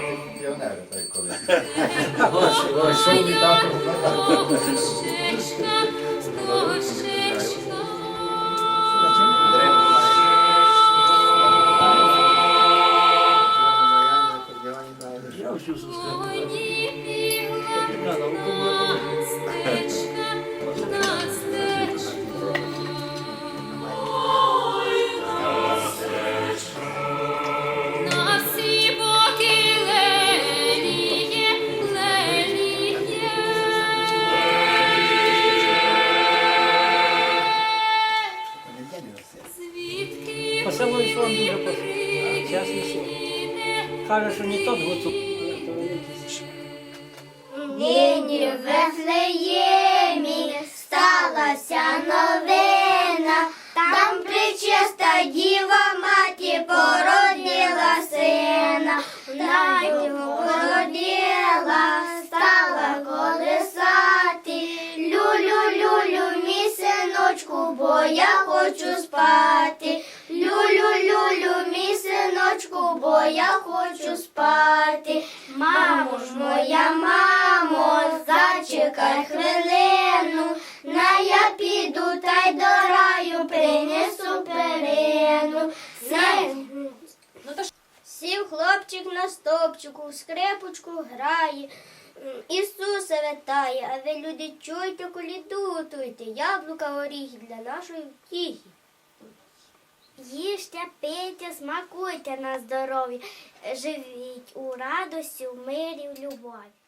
давати пенсіонери, так як колись. Що віддати? Я всю зустріну. Леліє. Звідки вам дуже пошли. Чесне слово. Каже, що не тот гуцу. Нині в Вифлеємі сталася новина, там причиста діва я хочу спати. Люлю-люлю, мій синочку, бо я хочу спати. Мамо ж моя, мамо, зачекай хвилину, на я піду та й до раю принесу перину. Сів хлопчик на стопчику, в скрипочку грає. Ісуса вітає, а ви люди чуйте, колідутуйте, яблука горіхи для нашої втіхи. Їжте, пийте, смакуйте на здоров'я, живіть у радості, в мирі, в любові.